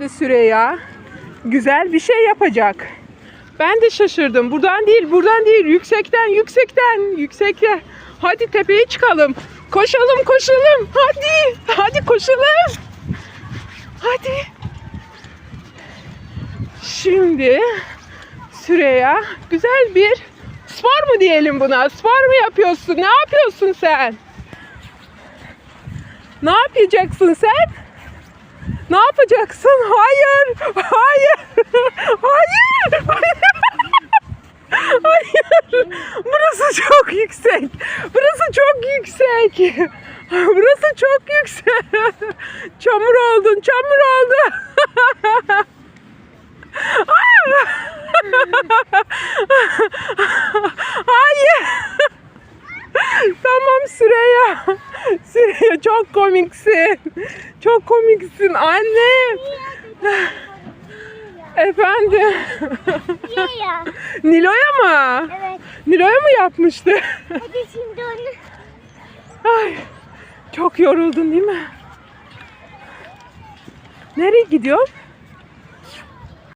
Şimdi Süreyya güzel bir şey yapacak. Ben de şaşırdım. Buradan değil, buradan değil. Yüksekten, yüksekten, yüksekten. Hadi tepeye çıkalım. Koşalım, koşalım. Hadi, hadi koşalım. Hadi. Şimdi Süreyya güzel bir spor mu diyelim buna? Spor mu yapıyorsun? Ne yapıyorsun sen? Ne yapacaksın sen? Ne yapacaksın? Hayır. Hayır. Hayır. Hayır. Burası çok yüksek. Burası çok yüksek. Burası çok yüksek. Çamur oldun, çamur oldun. Hayır. Tamam Süreyya. Çok komiksin. Çok komiksin anne. Efendim. Niye ya? Nilo'ya mı? Evet. Nilo'ya mı yapmıştı? Hadi şimdi onu. Ay, çok yoruldun değil mi? Nereye gidiyor?